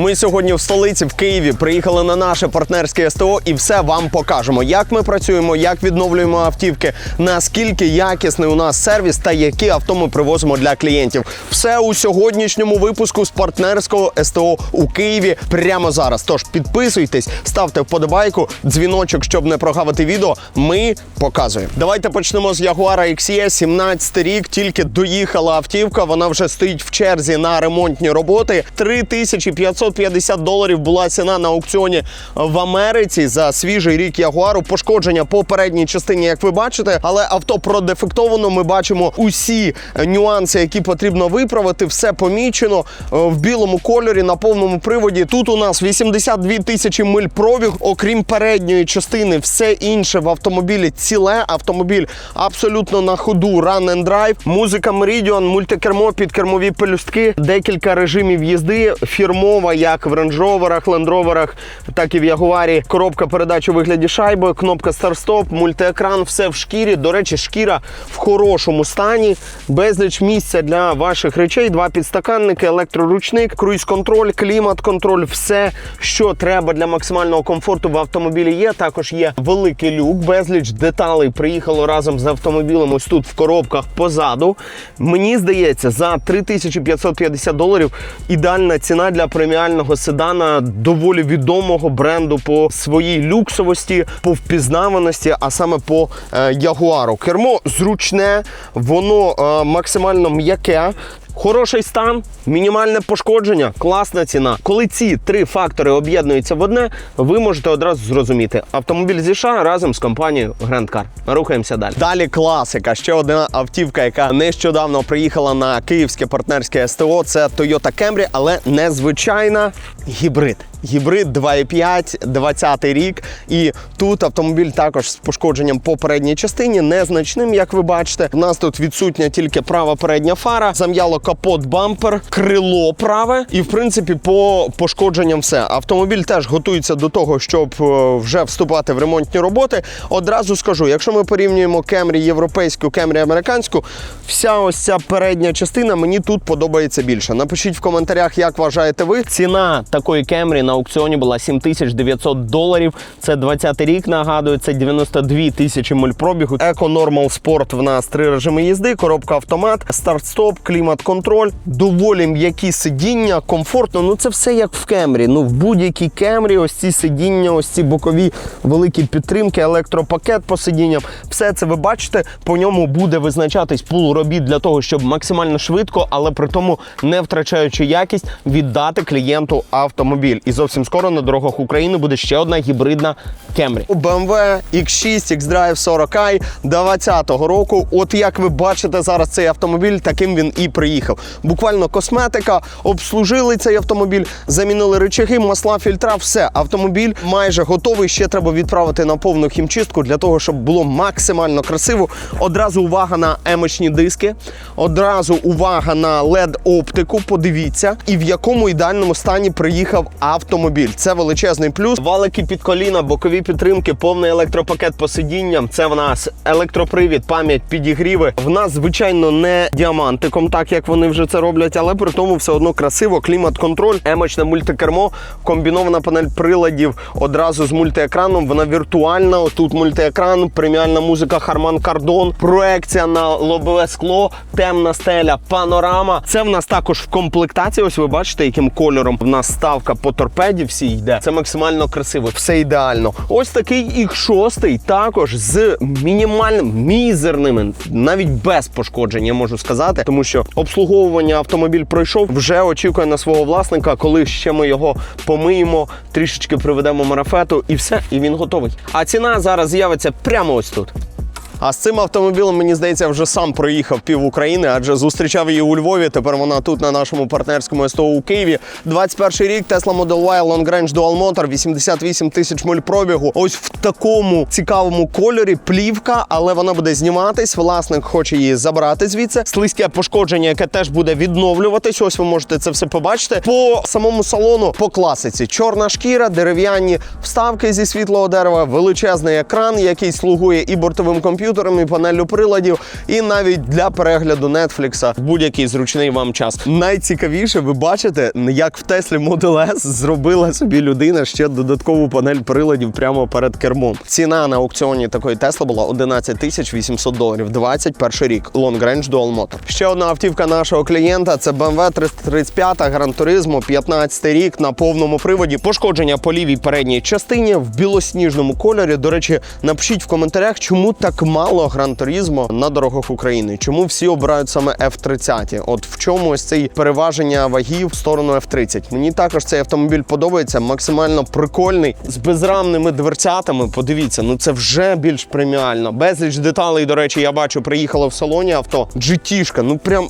Ми сьогодні в столиці в Києві приїхали на наше партнерське СТО і все вам покажемо, як ми працюємо, як відновлюємо автівки, наскільки якісний у нас сервіс та які авто ми привозимо для клієнтів. Все у сьогоднішньому випуску з партнерського СТО у Києві прямо зараз. Тож підписуйтесь, ставте вподобайку, дзвіночок, щоб не прогавити відео. Ми показуємо. Давайте почнемо з Jaguar XE, 17 рік. Тільки доїхала автівка. Вона вже стоїть в черзі на ремонтні роботи. 3550 доларів була ціна на аукціоні в Америці за свіжий рік Ягуару. Пошкодження по передній частині, як ви бачите, але авто продефектовано. Ми бачимо усі нюанси, які потрібно виправити. Все помічено е, в білому кольорі на повному приводі. Тут у нас 82 тисячі миль пробіг, окрім передньої частини, все інше в автомобілі ціле. Автомобіль абсолютно на ходу, run and drive. Музика Meridian, мультикермо, підкермові пелюстки, декілька режимів їзди. Фірмова, як в рейндж-роверах, лендроверах, так і в Ягуарі. Коробка передач у вигляді шайби, кнопка старт-стоп, мультиекран, все в шкірі. До речі, шкіра в хорошому стані, безліч місця для ваших речей, два підстаканники, електроручник, круїз-контроль, клімат-контроль, все, що треба для максимального комфорту в автомобілі є. Також є великий люк, безліч деталей приїхало разом з автомобілем. Ось тут в коробках позаду. Мені здається, за 3550 доларів ідеальна ціна для преміального седана доволі відомого бренду по своїй люксовості, по впізнаваності, а саме по е, Ягуару. Кермо зручне, воно е, максимально м'яке. Хороший стан, мінімальне пошкодження, класна ціна. Коли ці три фактори об'єднуються в одне, ви можете одразу зрозуміти. Автомобіль зі США разом з компанією Grand Car. Рухаємося далі. Далі класика. Ще одна автівка, яка нещодавно приїхала на київське партнерське СТО. Це Toyota Camry, але незвичайна гібрид. Гібрид 2.5, 20 рік. І тут автомобіль також з пошкодженням по передній частині, незначним, як ви бачите. У нас тут відсутня тільки права передня фара, зам'яло капот бампер, крило праве. І в принципі по пошкодженням все. Автомобіль теж готується до того, щоб е, вже вступати в ремонтні роботи. Одразу скажу, якщо ми порівнюємо Кемрі європейську, Кемрі американську, вся ось ця передня частина мені тут подобається більше. Напишіть в коментарях, як вважаєте ви. Ціна такої Кемрі на аукціоні була 7900 доларів. Це 20 рік. Нагадую, це 92 тисячі миль пробігу. Еко Normal Sport в нас три режими їзди, коробка автомат, старт-стоп, клімат-контроль, доволі м'які сидіння, комфортно. Ну це все як в Кемрі. Ну в будь-якій Кемрі, ось ці сидіння, ось ці бокові великі підтримки, електропакет по сидінням. Все це ви бачите. По ньому буде визначатись пул робіт для того, щоб максимально швидко, але при тому не втрачаючи якість, віддати клієнту автомобіль. І зовсім скоро на дорогах України буде ще одна гібридна Camry. У BMW X6 X-Drive 40i 20-го року. От як ви бачите зараз цей автомобіль, таким він і приїхав. Буквально косметика, обслужили цей автомобіль, замінили рычаги, масла, фільтра, все. Автомобіль майже готовий. Ще треба відправити на повну хімчистку для того, щоб було максимально красиво. Одразу увага на емочні диски, одразу увага на led оптику. Подивіться, і в якому ідеальному стані приїхав автомобіль. Це величезний плюс. Валики під коліна, бокові підтримки, повний електропакет по сидінням. Це в нас електропривід, пам'ять, підігріви. В нас, звичайно, не діамантиком, так як вони вже це роблять, але при тому все одно красиво. Клімат-контроль, емочне мультикермо, комбінована панель приладів одразу з мультиекраном. Вона віртуальна. Отут мультиекран, преміальна музика Harman Kardon, проекція на лобове скло, темна стеля, панорама. Це в нас також в комплектації. Ось ви бачите, яким кольором в нас ставка по торпеді всі йде. Це максимально красиво, все ідеально. Ось такий X6 також з мінімальним мізерними, навіть без пошкоджень, я можу сказати, тому що обслуговування автомобіль пройшов, вже очікує на свого власника, коли ще ми його помиємо, трішечки приведемо марафету, і все, і він готовий. А ціна зараз з'явиться прямо ось тут. А з цим автомобілем, мені здається, вже сам проїхав пів України, адже зустрічав її у Львові. Тепер вона тут на нашому партнерському СТО у Києві. 21 рік Tesla Model Y Long Range Dual Motor, 88 тисяч миль пробігу. Ось в такому цікавому кольорі плівка, але вона буде зніматись. Власник хоче її забрати звідси. Слизьке пошкодження, яке теж буде відновлюватись. Ось ви можете це все побачити. По самому салону, по класиці, чорна шкіра, дерев'яні вставки зі світлого дерева, величезний екран, який слугує і бортовим комп'ютером. Комп'ютером, і панелью приладів, і навіть для перегляду Netflix в будь-який зручний вам час. Найцікавіше, ви бачите, як в Теслі Model S зробила собі людина ще додаткову панель приладів прямо перед кермом. Ціна на аукціоні такої Тесли була 11 тисяч 800 доларів. 21 рік. Long Range Dual Motor. Ще одна автівка нашого клієнта це BMW 335 Gran Turismo, 15 рік на повному приводі. Пошкодження по лівій передній частині в білосніжному кольорі. До речі, напишіть в коментарях, чому так мало Gran Turismo на дорогах України. Чому всі обирають саме F30? От в чому ось цей переваження вагів в сторону F30. Мені також цей автомобіль подобається, максимально прикольний з безрамними дверцятами. Подивіться, ну це вже більш преміально. Безліч деталей, до речі, я бачу, приїхало в салоні авто. GT-шка, ну прям.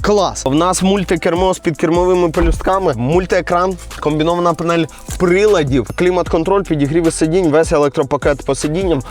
Клас. В нас мультикермо з підкермовими пелюстками, мультиекран, комбінована панель приладів, клімат-контроль, підігріви сидінь, весь електропакет по сидінням,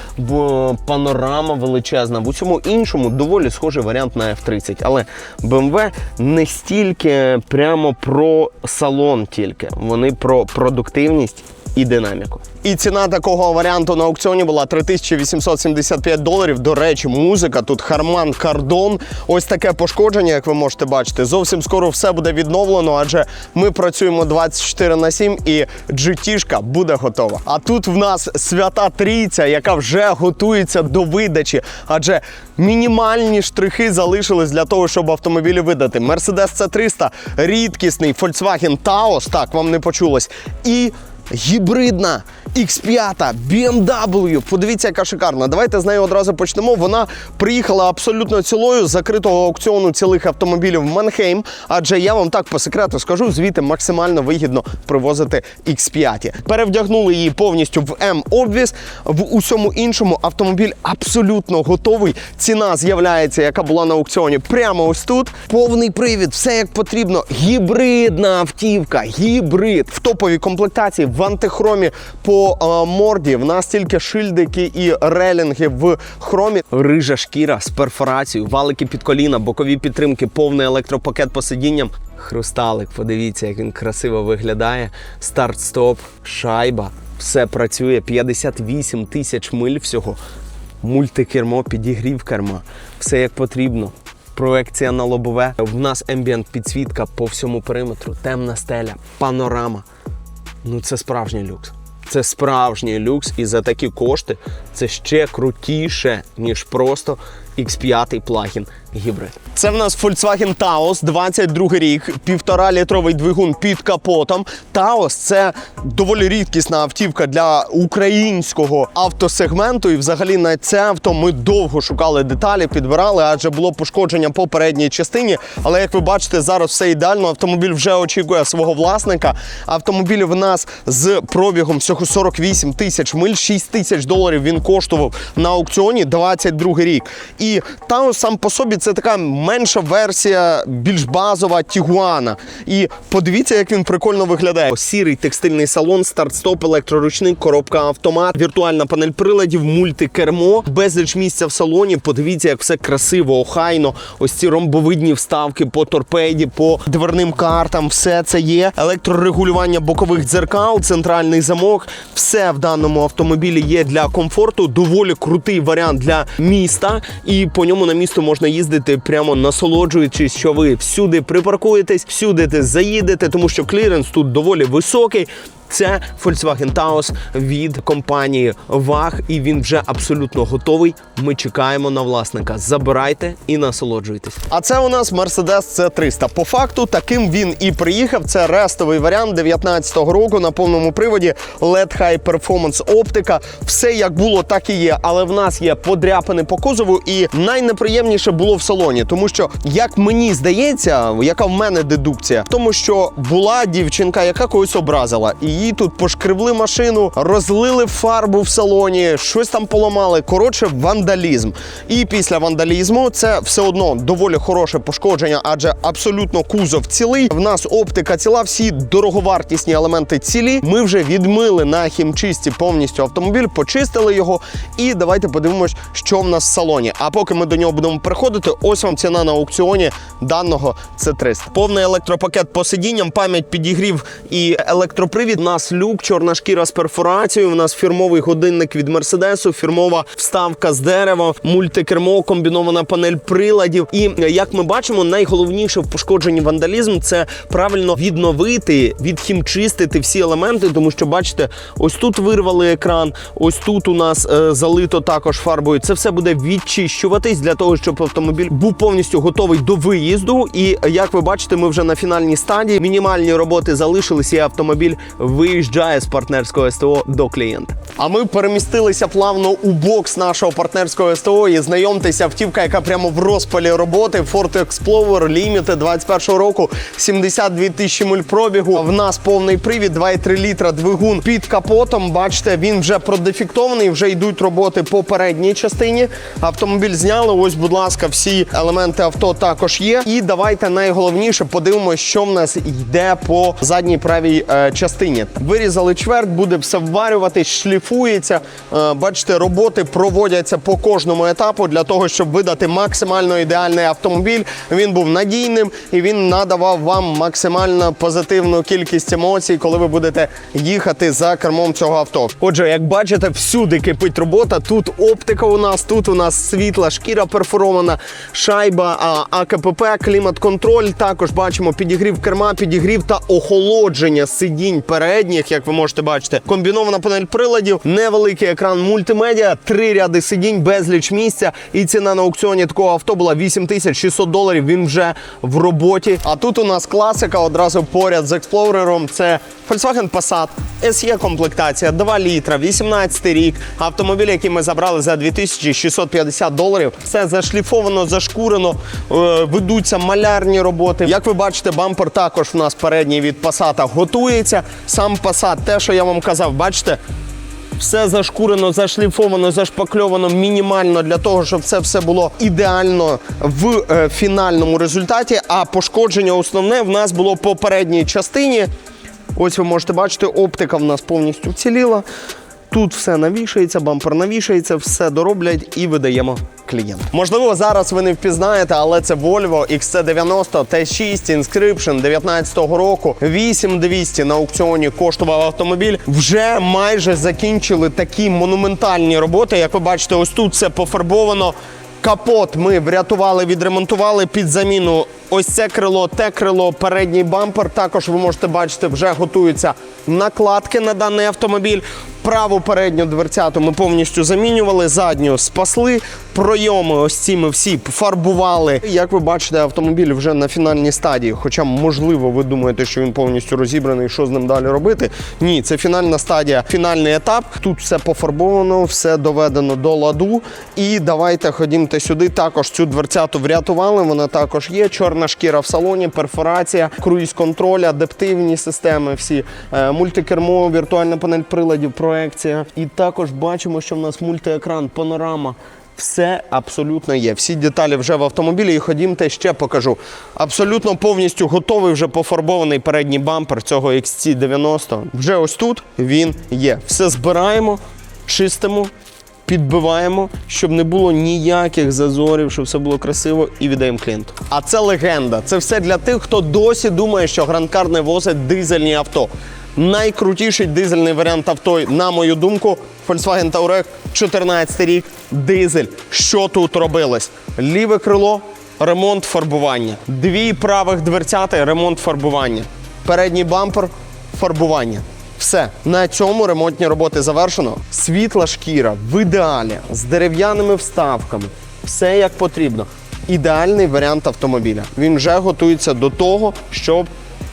панорама величезна. В усьому іншому доволі схожий варіант на F30. Але BMW не стільки прямо про салон, тільки вони про продуктивність і динаміку. І ціна такого варіанту на аукціоні була 3875 доларів. До речі, музика тут Харман Кардон. Ось таке пошкодження, як ви можете бачити. Зовсім скоро все буде відновлено, адже ми працюємо 24 на 7 і GT-шка буде готова. А тут в нас свята трійця, яка вже готується до видачі, адже мінімальні штрихи залишились для того, щоб автомобілі видати. Mercedes C300, рідкісний Volkswagen Taos, так вам не почулось. І гібридна X5 BMW. Подивіться, яка шикарна. Давайте з нею одразу почнемо. Вона приїхала абсолютно цілою з закритого аукціону цілих автомобілів Манхейм. Адже я вам так по секрету скажу, звідти максимально вигідно привозити X5. Перевдягнули її повністю в М-обвіз. В усьому іншому автомобіль абсолютно готовий. Ціна з'являється, яка була на аукціоні, прямо ось тут. Повний привід, все як потрібно. Гібридна автівка, гібрид в топовій комплектації в антихромі по е, морді. В нас тільки шильдики і релінги в хромі. Рижа шкіра з перфорацією, валики під коліна, бокові підтримки, повний електропакет по сидінням. Хрусталик, подивіться, як він красиво виглядає. Старт-стоп, шайба. Все працює. 58 тисяч миль всього. Мультикермо, підігрів керма. Все як потрібно. Проекція на лобове. В нас ембієнт підсвітка по всьому периметру, темна стеля, панорама. Ну це справжній люкс. Це справжній люкс, і за такі кошти це ще крутіше, ніж просто X5 плагін гібрид. Це в нас Volkswagen Taos, 22 рік, півтора літровий двигун під капотом. Taos – це доволі рідкісна автівка для українського автосегменту. І взагалі на це авто ми довго шукали деталі, підбирали, адже було пошкодження по передній частині. Але як ви бачите, зараз все ідеально. Автомобіль вже очікує свого власника. Автомобіль в нас з пробігом всього 48 тисяч миль, 6 тисяч доларів він коштував на аукціоні 22 рік. І Taos сам по собі це така менша версія, більш базова Тігуана. І подивіться, як він прикольно виглядає. Сірий текстильний салон, старт-стоп, електроручник, коробка автомат, віртуальна панель приладів, мультикермо, безліч місця в салоні. Подивіться, як все красиво, охайно. Ось ці ромбовидні вставки по торпеді, по дверним картам. Все це є. Електрорегулювання бокових дзеркал, центральний замок. Все в даному автомобілі є для комфорту. Доволі крутий варіант для міста. І по ньому на місто можна їздити прямо насолоджуючись, що ви всюди припаркуєтесь, всюди заїдете, тому що кліренс тут доволі високий. Це Volkswagen Taos від компанії VAG, і він вже абсолютно готовий. Ми чекаємо на власника. Забирайте і насолоджуйтесь. А це у нас Mercedes C300. По факту, таким він і приїхав. Це рестовий варіант 19-го року на повному приводі. LED High Performance оптика. Все як було, так і є. Але в нас є подряпини по кузову, і найнеприємніше було в салоні, тому що, як мені здається, яка в мене дедукція, тому що була дівчинка, яка когось образила. І їй тут пошкребли машину, розлили фарбу в салоні, щось там поламали. Коротше, вандалізм. І після вандалізму це все одно доволі хороше пошкодження, адже абсолютно кузов цілий. В нас оптика ціла, всі дороговартісні елементи цілі. Ми вже відмили на хімчисті повністю автомобіль, почистили його. І давайте подивимось, що в нас в салоні. А поки ми до нього будемо переходити, ось вам ціна на аукціоні даного C300. Повний електропакет по сидінням, пам'ять підігрів і електропривід. Нас люк, чорна шкіра з перфорацією. У нас фірмовий годинник від Мерседесу, фірмова вставка з дерева, мультикермо, комбінована панель приладів. І е, як ми бачимо, найголовніше в пошкодженні вандалізм це правильно відновити, відхімчистити всі елементи, тому що бачите, ось тут вирвали екран, ось тут у нас е, залито також фарбою. Це все буде відчищуватись для того, щоб автомобіль був повністю готовий до виїзду. І е, як ви бачите, ми вже на фінальній стадії. Мінімальні роботи залишились, і автомобіль виїжджає з партнерського СТО до клієнта. А ми перемістилися плавно у бокс нашого партнерського СТО. І знайомтеся, автівка, яка прямо в розпалі роботи. Ford Explorer Limited 21 року, 72 тисячі миль пробігу. В нас повний привід, 2,3 літра двигун під капотом. Бачите, він вже продефектований, вже йдуть роботи по передній частині. Автомобіль зняли. Ось, будь ласка, всі елементи авто також є. І давайте найголовніше подивимося, що в нас йде по задній правій е, частині. Вирізали чверть, буде все вварюватись, шліфується. Е, бачите, роботи проводяться по кожному етапу для того, щоб видати максимально ідеальний автомобіль. Він був надійним і він надавав вам максимально позитивну кількість емоцій, коли ви будете їхати за кермом цього авто. Отже, як бачите, всюди кипить робота. Тут оптика у нас, тут у нас світла шкіра перфорована, шайба, АКПП, клімат-контроль. Також бачимо підігрів керма, підігрів та охолодження сидінь передніх, як ви можете бачити. Комбінована панель приладів, невеликий екран мультимедіа, три ряди сидінь, безліч місця. І ціна на аукціоні такого авто була 8600 доларів. Він вже в роботі. А тут у нас класика одразу поряд з експлорером. Це Volkswagen Passat, SE комплектація, 2 літра, 18 рік. Автомобіль, який ми забрали за 2650 доларів. Все зашліфовано, зашкурено, е, ведуться малярні роботи. Як ви бачите, бампер також у нас передній від Passat готується. Сам Passat, те, що я вам казав, бачите. Все зашкурено, зашліфовано, зашпакльовано мінімально для того, щоб це все було ідеально в е, фінальному результаті. А пошкодження основне в нас було по передній частині. Ось ви можете бачити, оптика в нас повністю вціліла. Тут все навішається, бампер навішається, все дороблять і видаємо клієнту. Можливо, зараз ви не впізнаєте, але це Volvo XC90 T6 Inscription 19-го року. 8200 на аукціоні коштував автомобіль. Вже майже закінчили такі монументальні роботи. Як ви бачите, ось тут все пофарбовано. Капот ми врятували, відремонтували під заміну. Ось це крило, те крило, передній бампер. Також ви можете бачити, вже готуються накладки на даний автомобіль. Праву передню дверцяту ми повністю замінювали, задню спасли. Пройоми ось ці ми всі фарбували. Як ви бачите, автомобіль вже на фінальній стадії. Хоча, можливо, ви думаєте, що він повністю розібраний, що з ним далі робити. Ні, це фінальна стадія, фінальний етап. Тут все пофарбовано, все доведено до ладу. І давайте ходімте сюди. Також цю дверцяту врятували. Вона також є. Чорна шкіра в салоні, перфорація, круїз-контроль, адаптивні системи, всі Е, мультикермо, віртуальна панель приладів, проекція. І також бачимо, що в нас мультиекран, панорама. Все абсолютно є. Всі деталі вже в автомобілі. І ходімте, ще покажу. Абсолютно повністю готовий вже пофарбований передній бампер цього XC90. Вже ось тут він є. Все збираємо, чистимо, підбиваємо, щоб не було ніяких зазорів, щоб все було красиво і віддаємо клієнту. А це легенда. Це все для тих, хто досі думає, що гранкар не возить дизельні авто. Найкрутіший дизельний варіант авто, на мою думку, Volkswagen Touareg 14 рік, дизель. Що тут робилось? Ліве крило, ремонт фарбування. Дві правих дверцяти, ремонт фарбування. Передній бампер, фарбування. Все, на цьому ремонтні роботи завершено. Світла шкіра в ідеалі з дерев'яними вставками. Все як потрібно. Ідеальний варіант автомобіля. Він вже готується до того, щоб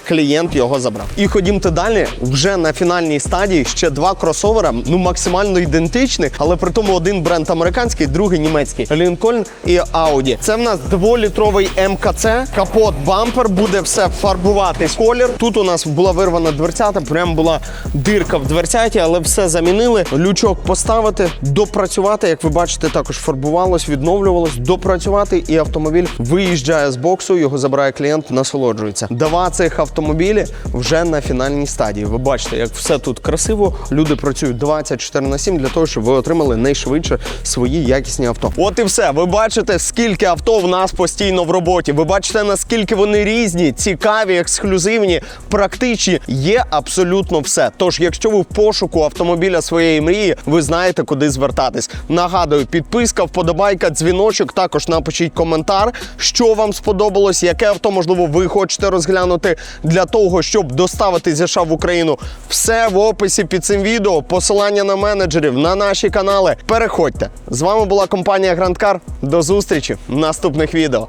клієнт його забрав. І ходімте далі. Вже на фінальній стадії ще два кросовера, ну максимально ідентичних, але при тому один бренд американський, другий німецький. Lincoln і Audi. Це в нас дволітровий МКЦ, капот, бампер, буде все фарбуватись колір. Тут у нас була вирвана дверцята, прям була дирка в дверцяті, але все замінили. Лючок поставити, допрацювати. Як ви бачите, також фарбувалось, відновлювалось, допрацювати, і автомобіль виїжджає з боксу. Його забирає клієнт, насолоджується. Два цих авто автомобілі вже на фінальній стадії. Ви бачите, як все тут красиво. Люди працюють 24 на 7 для того, щоб ви отримали найшвидше свої якісні авто. От і все. Ви бачите, скільки авто в нас постійно в роботі. Ви бачите, наскільки вони різні, цікаві, ексклюзивні, практичні. Є абсолютно все. Тож, якщо ви в пошуку автомобіля своєї мрії, ви знаєте, куди звертатись. Нагадую, підписка, вподобайка, дзвіночок. Також напишіть коментар, що вам сподобалось, яке авто, можливо, ви хочете розглянути для того, щоб доставити зі США в Україну. Все в описі під цим відео. Посилання на менеджерів, на наші канали. Переходьте. З вами була компанія Грандкар. До зустрічі в наступних відео.